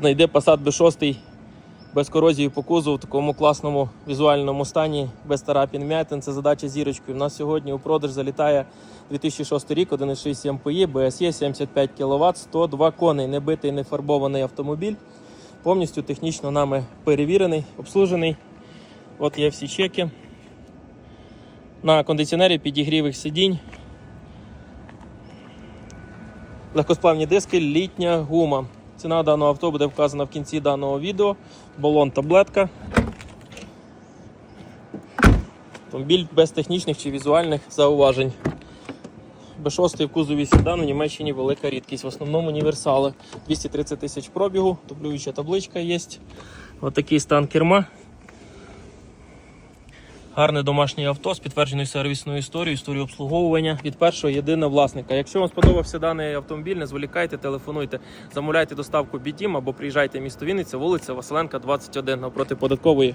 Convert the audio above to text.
знайде Passat B6 без корозії по кузову в такому класному візуальному стані, без тарапін м'ятин. Це задача зірочкою. У нас сьогодні у продаж залітає 2006 рік, 1,6 МПІ, BSE 75 кВт, 102 коней, не битий, не фарбований автомобіль. Повністю технічно нами перевірений, обслужений. От є всі чеки. На кондиціонері підігрівих сидінь. Легкосплавні диски, літня гума. Ціна даного авто буде вказана в кінці даного відео. Балон таблетка. Автомобіль без технічних чи візуальних зауважень. Б6 в кузові седан у Німеччині велика рідкість. В основному універсали. 230 тисяч пробігу, дублююча табличка є. Отакий стан керма. Гарне домашнє авто з підтвердженою сервісною історією, історією обслуговування від першого єдиного власника. Якщо вам сподобався даний автомобіль, не зволікайте, телефонуйте, замовляйте доставку Бідім або приїжджайте в місто Вінниця, вулиця Василенка, 21 навпроти податкової.